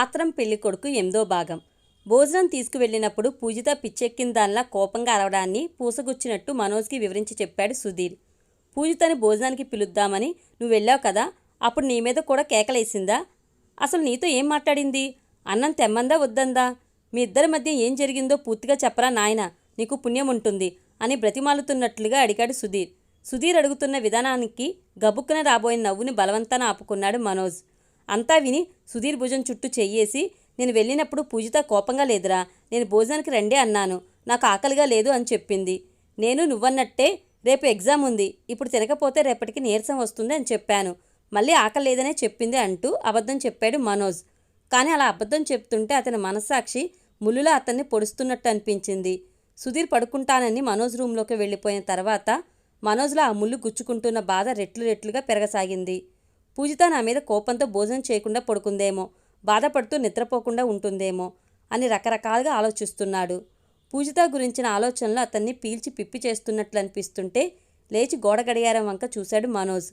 ఆత్రం పెళ్ళి కొడుకు ఎనిమిదో భాగం. భోజనం తీసుకువెళ్ళినప్పుడు పూజిత పిచ్చెక్కిందానిలా కోపంగా అరవడాన్ని పూసగుచ్చినట్టు మనోజ్కి వివరించి చెప్పాడు సుధీర్. పూజితని భోజనానికి పిలుద్దామని నువ్వు వెళ్ళావు కదా అప్పుడు నీ మీద కూడా కేకలేసిందా? అసలు నీతో ఏం మాట్లాడింది? అన్నం తెమ్మందా వద్దందా? మీ ఇద్దరి మధ్య ఏం జరిగిందో పూర్తిగా చెప్పరా నాయన నీకు పుణ్యం ఉంటుంది అని బ్రతిమాలుతున్నట్లుగా అడిగాడు సుధీర్. సుధీర్ అడుగుతున్న విధానానికి గబుక్కున రాబోయిన నవ్వుని బలవంతాన ఆపుకున్నాడు మనోజ్. అంతా విని సుధీర్ భుజం చుట్టూ చెయ్యేసి నేను వెళ్ళినప్పుడు పూజిత కోపంగా లేదురా నేను భోజనానికి రండి అన్నాను. నాకు ఆకలిగా లేదు అని చెప్పింది. నేను నువ్వన్నట్టే రేపు ఎగ్జామ్ ఉంది ఇప్పుడు తినకపోతే రేపటికి నీరసం వస్తుంది అని చెప్పాను. మళ్ళీ ఆకలి లేదనే చెప్పింది అంటూ అబద్ధం చెప్పాడు మనోజ్. కానీ అలా అబద్ధం చెప్తుంటే అతని మనస్సాక్షి ముళ్ళులా అతన్ని పొడుస్తున్నట్టు అనిపించింది. సుధీర్ పడుకుంటానని మనోజ్ రూంలోకి వెళ్ళిపోయిన తర్వాత మనోజ్లో ఆ ముళ్ళు గుచ్చుకుంటున్న బాధ రెట్లు రెట్లుగా పెరగసాగింది. పూజిత నా మీద కోపంతో భోజనం చేయకుండా పడుకుందేమో బాధపడుతూ నిద్రపోకుండా ఉంటుందేమో అని రకరకాలుగా ఆలోచిస్తున్నాడు. పూజిత గురించిన ఆలోచనలు అతన్ని పీల్చి పిప్పి చేస్తున్నట్లు అనిపిస్తుంటే లేచి గోడ గడియారం వంక చూశాడు మనోజ్.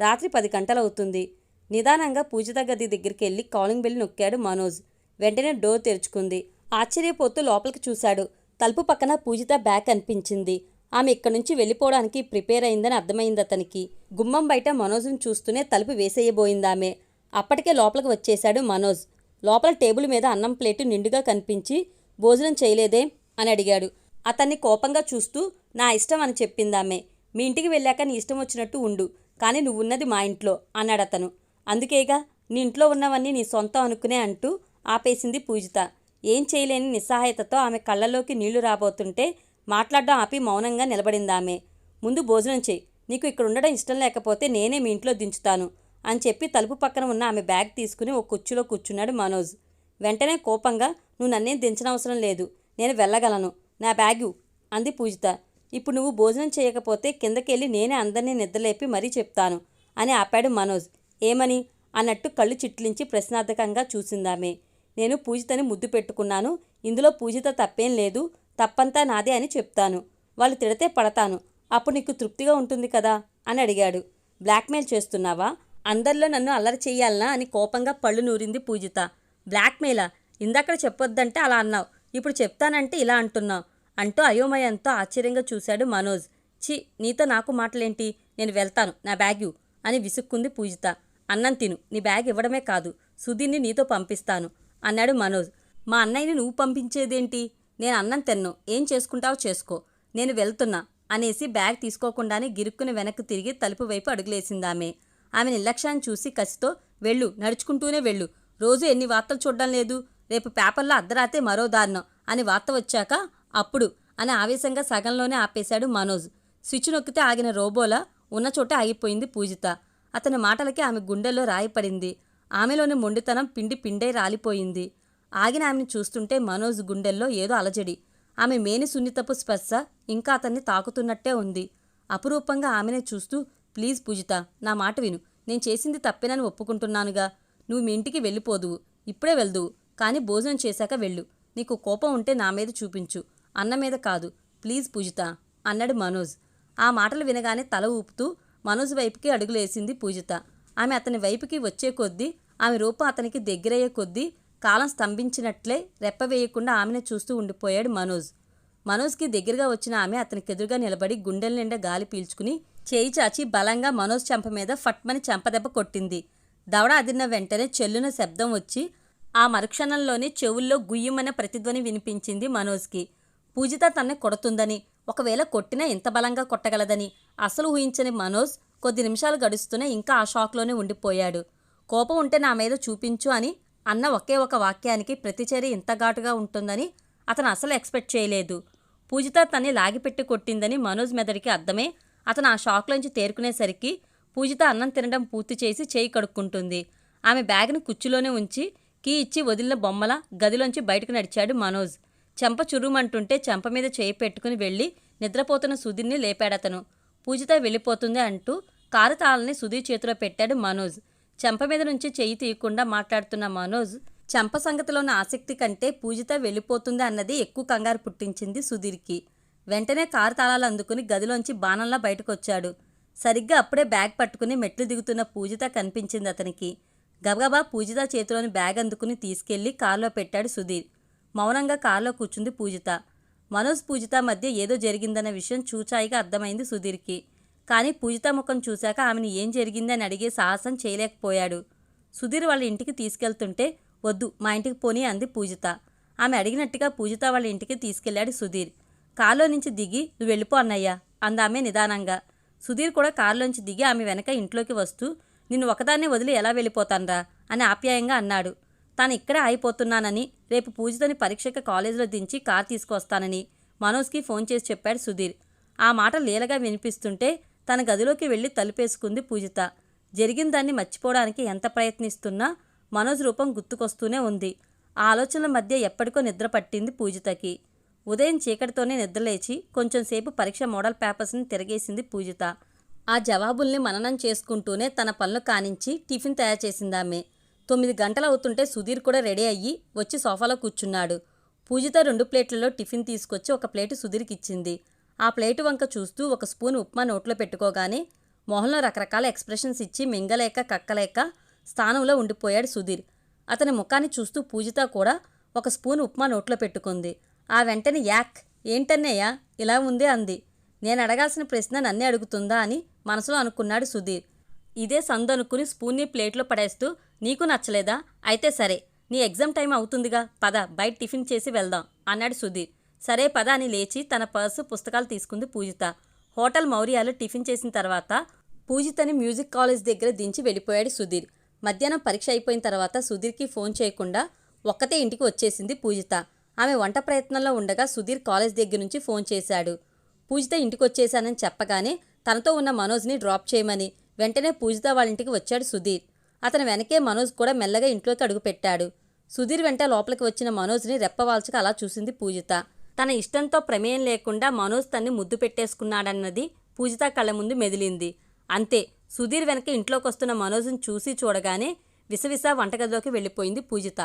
రాత్రి పది గంటలవుతుంది. నిదానంగా పూజిత గది దగ్గరికి వెళ్ళి కాలింగ్ బెల్ నొక్కాడు మనోజ్. వెంటనే డోర్ తెరుచుకుంది. ఆశ్చర్యపోతూ లోపలికి చూశాడు. తలుపు పక్కన పూజిత బ్యాగ్ కనిపించింది. ఆమె ఇక్కడి నుంచి వెళ్ళిపోవడానికి ప్రిపేర్ అయిందని అర్థమైంది అతనికి. గుమ్మం బయట మనోజ్ను చూస్తూనే తలుపు వేసేయబోయిందామె అప్పటికే లోపలికి వచ్చేశాడు మనోజ్. లోపల టేబుల్ మీద అన్నం ప్లేటు నిండుగా కనిపించి భోజనం చేయలేదే? అని అడిగాడు. అతన్ని కోపంగా చూస్తూ నా ఇష్టం అని చెప్పిందామె మీ ఇంటికి వెళ్ళాక నీ ఇష్టం వచ్చినట్టు ఉండు కానీ నువ్వున్నది మా ఇంట్లో అన్నాడు అతను. అందుకేగా నీ ఇంట్లో ఉన్నవన్నీ నీ సొంతం అనుకునే అంటూ ఆపేసింది పూజిత. ఏం చేయలేని నిస్సహాయతతో ఆమె కళ్ళలోకి నీళ్ళు రాబోతుంటే మాట్లాడడం ఆపి మౌనంగా నిలబడిందామె. ముందు భోజనం చేయి. నీకు ఇక్కడ ఉండడం ఇష్టం లేకపోతే నేనే మీ ఇంట్లో దించుతాను అని చెప్పి తలుపు పక్కన ఉన్న ఆమె బ్యాగ్ తీసుకుని ఒక కుర్చీలో కూర్చున్నాడు మనోజ్. వెంటనే కోపంగా నువ్వు నన్నేం దించనవసరం లేదు. నేను వెళ్ళగలను. నా బ్యాగు అంది పూజిత. ఇప్పుడు నువ్వు భోజనం చేయకపోతే కిందకెళ్ళి నేనే అందరినీ నిద్రలేపి మరీ చెప్తాను అని ఆపాడు మనోజ్. ఏమని? అన్నట్టు కళ్ళు చిట్లించి ప్రశ్నార్థకంగా చూసిందామె. నేను పూజితని ముద్దు పెట్టుకున్నాను. ఇందులో పూజిత తప్పేం లేదు. తప్పంతా నాదే అని చెప్తాను. వాళ్ళు తిడితే పడతాను. అప్పుడు నీకు తృప్తిగా ఉంటుంది కదా? అని అడిగాడు. బ్లాక్మెయిల్ చేస్తున్నావా? అందరిలో నన్ను అల్లరి చేయాలనా? అని కోపంగా పళ్ళు నూరింది పూజిత. బ్లాక్మెయిలా? ఇందాక చెప్పొద్దంటే అలా అన్నావు. ఇప్పుడు చెప్తానంటే ఇలా అంటున్నావు. అంటూ అయోమయంతో ఆశ్చర్యంగా చూశాడు మనోజ్. ఛీ నీతో నాకు మాటలేంటి? నేను వెళ్తాను. నా బ్యాగ్యు అని విసుక్కుంది పూజిత. అన్నం తిను. నీ బ్యాగ్ ఇవ్వడమే కాదు. సుధీర్ని నీతో పంపిస్తాను అన్నాడు మనోజ్. మా అన్నయ్యని నువ్వు పంపించేదేంటి? నేను అన్నం తిన్ను. ఏం చేసుకుంటావో చేసుకో. నేను వెళ్తున్నా. అనేసి బ్యాగ్ తీసుకోకుండానే గిరుక్కుని వెనక్కి తిరిగి తలుపు వైపు అడుగులేసిందామె. ఆమె నిర్లక్ష్యాన్ని చూసి కసితో వెళ్ళు నడుచుకుంటూనే వెళ్ళు. రోజు ఎన్ని వార్తలు చూడడం లేదు. రేపు పేపర్లో అర్ధరాతే మరో దారుణం అని వార్త వచ్చాక అప్పుడు అని ఆవేశంగా సగంలోనే ఆపేశాడు మనోజ్. స్విచ్ నొక్కితే ఆగిన రోబోలా ఉన్న చోట ఆగిపోయింది పూజిత. అతని మాటలకి ఆమె గుండెల్లో రాయిపడింది ఆమెలోని మొండితనం పిండి పిండై రాలిపోయింది. ఆగిన ఆమెను చూస్తుంటే మనోజ్ గుండెల్లో ఏదో అలజడి. ఆమె మేని సున్నితపు స్పర్శ ఇంకా అతన్ని తాకుతున్నట్టే ఉంది. అపురూపంగా ఆమెనే చూస్తూ ప్లీజ్ పూజిత నా మాట విను. నేను చేసింది తప్పేనని ఒప్పుకుంటున్నానుగా. నువ్వు మీ ఇంటికి వెళ్ళిపోదువు. ఇప్పుడే వెళ్దువు. కానీ భోజనం చేశాక వెళ్ళు. నీకు కోపం ఉంటే నా మీద చూపించు. అన్న మీద కాదు. ప్లీజ్ పూజిత అన్నాడు మనోజ్. ఆ మాటలు వినగానే తల ఊపుతూ మనోజ్ వైపుకి అడుగులేసింది పూజిత. ఆమె అతని వైపుకి వచ్చే కొద్దీ ఆమె రూపం అతనికి దగ్గరయ్యే కొద్దీ కాలం స్తంభించినట్లే రెప్పవేయకుండా ఆమెను చూస్తూ ఉండిపోయాడు మనోజ్. మనోజ్కి దగ్గరగా వచ్చిన ఆమె అతనికి ఎదురుగా నిలబడి గుండెల నిండా గాలి పీల్చుకుని చేయి చాచి బలంగా మనోజ్ చెంప మీద ఫట్మని చెంపదెబ్బ కొట్టింది. దవడ అదిరిన వెంటనే చెల్లున శబ్దం వచ్చి ఆ మరుక్షణంలోనే చెవుల్లో గుయ్యమనే ప్రతిధ్వని వినిపించింది మనోజ్కి. పూజిత తన్నే కొడుతుందని ఒకవేళ కొట్టినా ఇంత బలంగా కొట్టగలదని అసలు ఊహించని మనోజ్ కొద్ది నిమిషాలు గడుస్తూనే ఇంకా ఆ షాక్లోనే ఉండిపోయాడు. కోపం ఉంటే నా మీద చూపించు అని అన్న ఒకే ఒక వాక్యానికి ప్రతిచర్య ఇంత ఘాటుగా ఉంటుందని అతను అసలు ఎక్స్పెక్ట్ చేయలేదు. పూజిత తన్ని లాగిపెట్టి కొట్టిందని మనోజ్ మెదడికి అర్థమే అతను ఆ షాక్లోంచి తేరుకునేసరికి పూజిత అన్నం తినడం పూర్తి చేసి చేయి కడుక్కుంటుంది. ఆమె బ్యాగ్ను కుర్చీలోనే ఉంచి కీ ఇచ్చి వదిలిన బొమ్మల గదిలోంచి బయటకు నడిచాడు మనోజ్. చెంప చురుమంటుంటే చెంప మీద చేయి పెట్టుకుని వెళ్ళి నిద్రపోతున్న సుధీర్ని లేపాడతను. పూజిత వెళ్ళిపోతుంది అంటూ కారు తాళని సుధీర్ చేతిలో పెట్టాడు మనోజ్. చెంప మీద నుంచి చెయ్యి తీయకుండా మాట్లాడుతున్న మనోజ్ చెంప సంగతిలోని ఆసక్తి కంటే పూజిత వెళ్ళిపోతుంది అన్నది ఎక్కువ కంగారు పుట్టించింది సుధీర్కి. వెంటనే కారు తాళాలు అందుకుని గదిలోంచి బాణంలా బయటకొచ్చాడు. సరిగ్గా అప్పుడే బ్యాగ్ పట్టుకుని మెట్లు దిగుతున్న పూజిత కనిపించింది అతనికి. గబగబా పూజిత చేతిలోని బ్యాగ్ అందుకుని తీసుకెళ్ళి కారులో పెట్టాడు సుధీర్. మౌనంగా కారులో కూర్చుంది పూజిత. మనోజ్ పూజిత మధ్య ఏదో జరిగిందన్న విషయం చూచాయిగా అర్థమైంది సుధీర్కి. కానీ పూజిత ముఖం చూశాక ఆమెను ఏం జరిగిందని అడిగే సాహసం చేయలేకపోయాడు. సుధీర్ వాళ్ళ ఇంటికి తీసుకెళ్తుంటే వద్దు మా ఇంటికి పోనీ అంది పూజిత. ఆమె అడిగినట్టుగా పూజిత వాళ్ళ ఇంటికి తీసుకెళ్ళాడు సుధీర్. కారులో నుంచి దిగి నువ్వు వెళ్ళిపో అన్నయ్యా అందామె నిదానంగా. సుధీర్ కూడా కారులోంచి దిగి ఆమె వెనక ఇంట్లోకి వస్తూ నిన్ను ఒకదాన్నే వదిలి ఎలా వెళ్ళిపోతాన్రా అని ఆప్యాయంగా అన్నాడు. తాను ఇక్కడే అయిపోతున్నానని రేపు పూజితని పరీక్షకి కాలేజీలో దించి కార్ తీసుకొస్తానని మనోజ్కి ఫోన్ చేసి చెప్పాడు సుధీర్. ఆ మాట లీలగా వినిపిస్తుంటే తన గదిలోకి వెళ్ళి తలుపేసుకుంది పూజిత. జరిగిన దాన్ని మర్చిపోవడానికి ఎంత ప్రయత్నిస్తున్నా మనోజ్ రూపం గుర్తుకొస్తూనే ఉంది. ఆ ఆలోచనల మధ్య ఎప్పటికో నిద్ర పట్టింది పూజితకి. ఉదయం చీకటితోనే నిద్రలేచి కొంచెంసేపు పరీక్ష మోడల్ పేపర్స్ని తిరగేసింది పూజిత. ఆ జవాబుల్ని మననం చేసుకుంటూనే తన పనులు కానించి టిఫిన్ తయారు చేసిందామె. తొమ్మిది గంటలు అవుతుంటే సుధీర్ కూడా రెడీ అయ్యి వచ్చి సోఫాలో కూర్చున్నాడు. పూజిత రెండు ప్లేట్లలో టిఫిన్ తీసుకొచ్చి ఒక ప్లేటు సుధీర్కి ఇచ్చింది ఆ ప్లేటు వంక చూస్తూ ఒక స్పూన్ ఉప్మా నోట్లో పెట్టుకోగానే మొహంలో రకరకాల ఎక్స్ప్రెషన్స్ ఇచ్చి మింగలేక కక్కలేక స్థానంలో ఉండిపోయాడు సుధీర్. అతని ముఖాన్ని చూస్తూ పూజిత కూడా ఒక స్పూన్ ఉప్మా నోట్లో పెట్టుకుంది. ఆ వెంటనే యాక్ ఏంటన్నయ్యా ఇలా ఉంది అంది. నేను అడగాల్సిన ప్రశ్న నన్నే అడుగుతుందా అని మనసులో అనుకున్నాడు సుధీర్. ఇదే సందు అనుకుని స్పూన్ని ప్లేట్లో పడేస్తూ నీకు నచ్చలేదా? అయితే సరే నీ ఎగ్జామ్ టైం అవుతుందిగా పద బయట టిఫిన్ చేసి వెళ్దాం అన్నాడు సుధీర్. సరే పద అని లేచి తన పర్సు పుస్తకాలు తీసుకుంది పూజిత. హోటల్ మౌర్యాలు టిఫిన్ చేసిన తర్వాత పూజితని మ్యూజిక్ కాలేజ్ దగ్గర దించి వెళ్ళిపోయాడు సుధీర్. మధ్యాహ్నం పరీక్ష అయిపోయిన తర్వాత సుధీర్కి ఫోన్ చేయకుండా ఒక్కతే ఇంటికి వచ్చేసింది పూజిత. ఆమె వంట ప్రయత్నంలో ఉండగా సుధీర్ కాలేజ్ దగ్గర నుంచి ఫోన్ చేశాడు. పూజిత ఇంటికి వచ్చేశానని చెప్పగానే తనతో ఉన్న మనోజ్ని డ్రాప్ చేయమని వెంటనే పూజిత వాళ్ళ ఇంటికి వచ్చాడు సుధీర్. అతని వెనకే మనోజ్ కూడా మెల్లగా ఇంట్లోకి అడుగుపెట్టాడు సుధీర్ వెంట లోపలికి వచ్చిన మనోజ్ని రెప్పవాల్చక అలా చూసింది పూజిత. తన ఇష్టంతో ప్రమేయం లేకుండా మనోజ్ తన్ని ముద్దు పెట్టేసుకున్నాడన్నది పూజిత కళ్ళ ముందు మెదిలింది. అంతే సుధీర్ వెనక ఇంట్లోకి వస్తున్న మనోజ్ని చూసి చూడగానే విసవిస వంటగదిలోకి వెళ్ళిపోయింది పూజిత.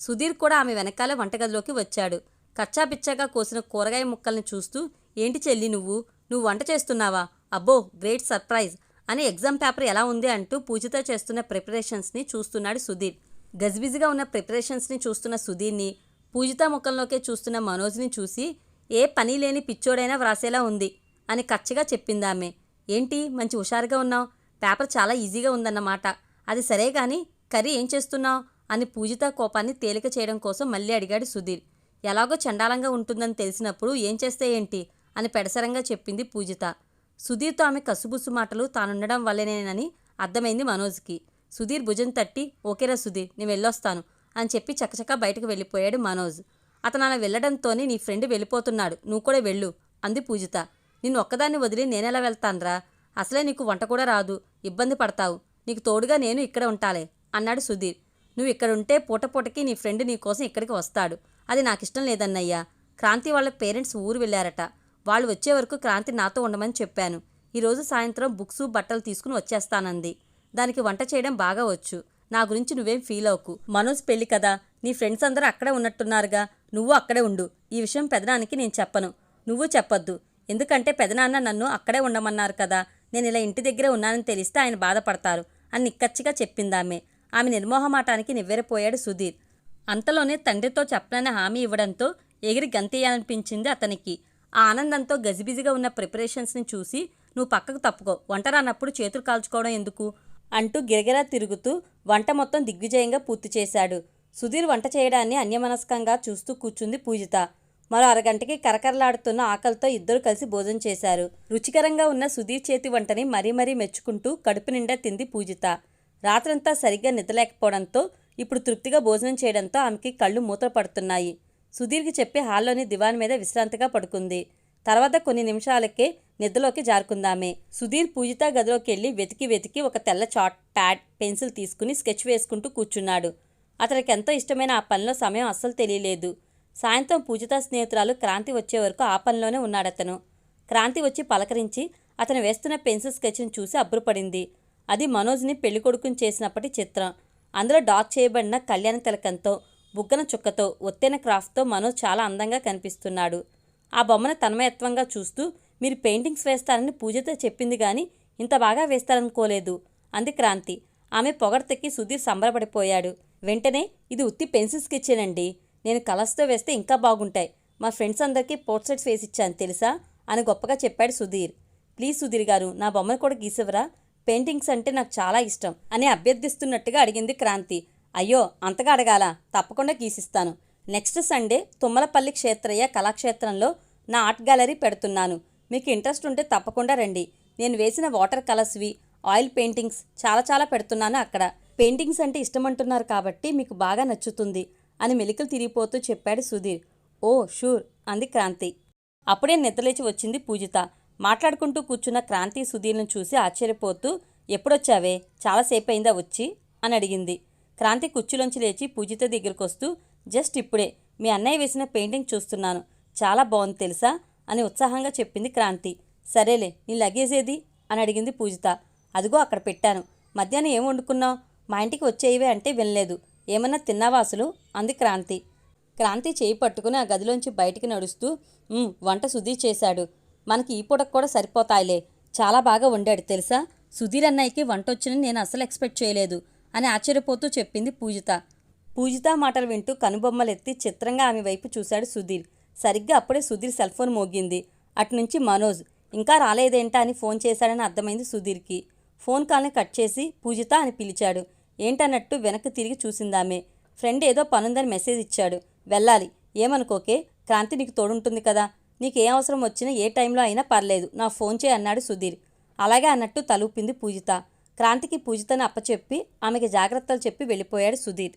సుధీర్ కూడా ఆమె వెనకాల వంటగదిలోకి వచ్చాడు. కచ్చాపిచ్చాగా కోసిన కూరగాయ ముక్కల్ని చూస్తూ ఏంటి చెల్లి నువ్వు? నువ్వు వంట చేస్తున్నావా? అబ్బో గ్రేట్ సర్ప్రైజ్ అని ఎగ్జామ్ పేపర్ ఎలా ఉంది అంటూ పూజిత చేస్తున్న ప్రిపరేషన్స్ని చూస్తున్నాడు సుధీర్. గజిబిజిగా ఉన్న ప్రిపరేషన్స్ని చూస్తున్న సుధీర్ని పూజిత ముఖంలోకే చూస్తున్న మనోజ్ని చూసి ఏ పని లేని పిచ్చోడైనా వ్రాసేలా ఉంది అని కచ్చగా చెప్పిందామె. ఏంటి? మంచి హుషారుగా ఉన్నావు? పేపర్ చాలా ఈజీగా ఉందన్నమాట. అది సరే కానీ కర్రీ ఏం చేస్తున్నావు? అని పూజిత కోపాన్ని తేలిక చేయడం కోసం మళ్ళీ అడిగాడు సుధీర్. ఎలాగో చండాలంగా ఉంటుందని తెలిసినప్పుడు ఏం చేస్తే ఏంటి? అని పెడసరంగా చెప్పింది పూజిత. సుధీర్తో ఆమె కసుబుసు మాటలు తానుండడం వల్లనేనని అర్థమైంది మనోజ్కి. సుధీర్ భుజం తట్టి ఓకేరా సుధీర్ నేను వెళ్ళొస్తాను. అని చెప్పి చకచకా బయటకు వెళ్ళిపోయాడు మనోజ్. అతను అలా వెళ్ళడంతోనే నీ ఫ్రెండ్ వెళ్ళిపోతున్నాడు. నువ్వు కూడా వెళ్ళు అంది పూజిత. నిన్ను ఒక్కదాన్ని వదిలి నేనెలా వెళ్తాన్రా? అసలే నీకు వంట కూడా రాదు ఇబ్బంది పడతావు. నీకు తోడుగా నేను ఇక్కడ ఉంటాలే అన్నాడు సుధీర్. నువ్వు ఇక్కడ ఉంటే పూట పూటకి నీ ఫ్రెండ్ నీ కోసం ఇక్కడికి వస్తాడు. అది నాకు ఇష్టం లేదన్నయ్యా. క్రాంతి వాళ్ళ పేరెంట్స్ ఊరు వెళ్ళారట. వాళ్ళు వచ్చే వరకు క్రాంతి నాతో ఉండమని చెప్పాను. ఈరోజు సాయంత్రం బుక్స్ బట్టలు తీసుకుని వచ్చేస్తానంది. దానికి వంట చేయడం బాగా వచ్చు. నా గురించి నువ్వేం ఫీల్ అవ్వకు. మనోజ్ పెళ్ళి కదా. నీ ఫ్రెండ్స్ అందరూ అక్కడే ఉన్నట్టున్నారుగా. నువ్వు అక్కడే ఉండు. ఈ విషయం పెదనానికి నేను చెప్పను. నువ్వు చెప్పొద్దు. ఎందుకంటే పెదనాన్న నన్ను అక్కడే ఉండమన్నారు కదా. నేను ఇలా ఇంటి దగ్గరే ఉన్నానని తెలిస్తే ఆయన బాధపడతారు అని నిక్కచ్చిగా చెప్పిందామె. ఆమె నిర్మోహమాటానికి నివ్వెరపోయాడు సుధీర్. అంతలోనే తండ్రితో చెప్పనని హామీ ఇవ్వడంతో ఎగిరి గంతేయాలనిపించింది అతనికి. ఆ ఆనందంతో గజిబిజిగా ఉన్న ప్రిపరేషన్స్ని చూసి నువ్వు పక్కకు తప్పుకో. వంట రానప్పుడు చేతులు కాల్చుకోవడం ఎందుకు? అంటూ గిరగిరా తిరుగుతూ వంట మొత్తం దిగ్విజయంగా పూర్తి చేశాడు. సుధీర్ వంట చేయడాన్ని అన్యమనస్కంగా చూస్తూ కూర్చుంది పూజిత. మరో అరగంటకి కరకరలాడుతున్న ఆకలితో ఇద్దరు కలిసి భోజనం చేశారు. రుచికరంగా ఉన్న సుధీర్ చేతి వంటని మరీ మరీ మెచ్చుకుంటూ కడుపు నిండా తింది పూజిత. రాత్రంతా సరిగ్గా నిద్రలేకపోవడంతో ఇప్పుడు తృప్తిగా భోజనం చేయడంతో ఆమెకి కళ్ళు మూతలు పడుతున్నాయి. సుధీర్కి చెప్పి హాల్లోని దివాన్ మీద విశ్రాంతిగా పడుకుంది. తర్వాత కొన్ని నిమిషాలకే నిద్రలోకి జారుకుందామే. సుధీర్ పూజిత గదిలోకి వెళ్ళి వెతికి వెతికి ఒక తెల్ల చాట్ ప్యాడ్ పెన్సిల్ తీసుకుని స్కెచ్ వేసుకుంటూ కూర్చున్నాడు. అతనికి ఎంతో ఇష్టమైన ఆ పనిలో సమయం అస్సలు తెలియలేదు. సాయంత్రం పూజిత స్నేహితురాలు క్రాంతి వచ్చే వరకు ఆ పనిలోనే ఉన్నాడతను క్రాంతి వచ్చి పలకరించి అతను వేస్తున్న పెన్సిల్ స్కెచ్ను చూసి అబ్బురపడింది. అది మనోజ్ని పెళ్ళికొడుకుని చేసినప్పటి చిత్రం. అందులో డాక్ చేయబడిన కళ్యాణ తిలకంతో బుగ్గన చుక్కతో ఒత్తైన క్రాఫ్ట్తో మనోజ్ చాలా అందంగా కనిపిస్తున్నాడు. ఆ బొమ్మను తన్మయత్వంగా చూస్తూ మీరు పెయింటింగ్స్ వేస్తారని పూజతో చెప్పింది కానీ ఇంత బాగా వేస్తారనుకోలేదు. అంది క్రాంతి. ఆమె పొగడతెక్కి సుధీర్ సంబరపడిపోయాడు. వెంటనే ఇది ఉత్తి పెన్సిల్స్కి ఇచ్చానండి నేను కలర్స్తో వేస్తే ఇంకా బాగుంటాయి. మా ఫ్రెండ్స్ అందరికీ పోర్ట్రేట్స్ వేసి ఇచ్చాను తెలుసా? అని గొప్పగా చెప్పాడు సుధీర్. ప్లీజ్ సుధీర్ గారు నా బొమ్మను కూడా గీసివరా పెయింటింగ్స్ అంటే నాకు చాలా ఇష్టం అని అభ్యర్థిస్తున్నట్టుగా అడిగింది క్రాంతి. అయ్యో అంతగా అడగాల? తప్పకుండా గీసిస్తాను. నెక్స్ట్ సండే తుమ్మలపల్లి క్షేత్రయ్య కళాక్షేత్రంలో నా ఆర్ట్ గ్యాలరీ పెడుతున్నాను. మీకు ఇంట్రెస్ట్ ఉంటే తప్పకుండా రండి. నేను వేసిన వాటర్ కలర్స్వి ఆయిల్ పెయింటింగ్స్ చాలా చాలా పెడుతున్నాను అక్కడ. పెయింటింగ్స్ అంటే ఇష్టమంటున్నారు కాబట్టి మీకు బాగా నచ్చుతుంది అని మెలికలు తిరిగిపోతూ చెప్పాడు సుధీర్. ఓ షూర్ అంది క్రాంతి. అప్పుడే నిద్రలేచి వచ్చింది పూజిత. మాట్లాడుకుంటూ కూర్చున్న క్రాంతి సుధీర్ను చూసి ఆశ్చర్యపోతూ ఎప్పుడొచ్చావే? చాలాసేపు అయిందా వచ్చి? అని అడిగింది. క్రాంతి కుర్చీలోంచి లేచి పూజిత దగ్గరకు వస్తూ జస్ట్ ఇప్పుడే మీ అన్నయ్య వేసిన పెయింటింగ్ చూస్తున్నాను. చాలా బాగుంది తెలుసా? అని ఉత్సాహంగా చెప్పింది క్రాంతి. సరేలే నీ లగేజ్ ఏది? అని అడిగింది పూజిత. అదిగో అక్కడ పెట్టాను. మధ్యాహ్నం ఏం వండుకున్నావు? మా ఇంటికి వచ్చేవే అంటే వినలేదు. ఏమన్నా తిన్నావా అసలు? అంది క్రాంతి. క్రాంతి చేయి పట్టుకుని ఆ గదిలోంచి బయటికి నడుస్తూ వంట సుధీర్ చేశాడు. మనకి ఈ పూటకు కూడా సరిపోతాయిలే. చాలా బాగా వండాడు తెలుసా? సుధీర్ అన్నయ్యకి వంట వచ్చినని నేను అసలు ఎక్స్పెక్ట్ చేయలేదు అని ఆశ్చర్యపోతూ చెప్పింది పూజిత. పూజిత మాటలు వింటూ కనుబొమ్మలెత్తి చిత్రంగా ఆమె వైపు చూశాడు సుధీర్. సరిగ్గా అప్పుడే సుధీర్ సెల్ ఫోన్ మోగింది. అటునుంచి మనోజ్ ఇంకా రాలేదేంటా? అని ఫోన్ చేశాడని అర్థమైంది సుధీర్కి. ఫోన్ కాల్ని కట్ చేసి పూజిత అని పిలిచాడు. ఏంటన్నట్టు వెనక్కి తిరిగి చూసిందామె. ఫ్రెండ్ ఏదో పనుందని మెసేజ్ ఇచ్చాడు. వెళ్ళాలి. ఏమనుకోకే? క్రాంతి నీకు తోడుంటుంది కదా. నీకు ఏ అవసరం వచ్చినా ఏ టైంలో అయినా పర్లేదు. నా ఫోన్ చేయి అన్నాడు సుధీర్. అలాగే అన్నట్టు తలూపింది పూజిత. క్రాంతికి పూజితని అప్పచెప్పి ఆమెకి జాగ్రత్తలు చెప్పి వెళ్ళిపోయాడు సుధీర్.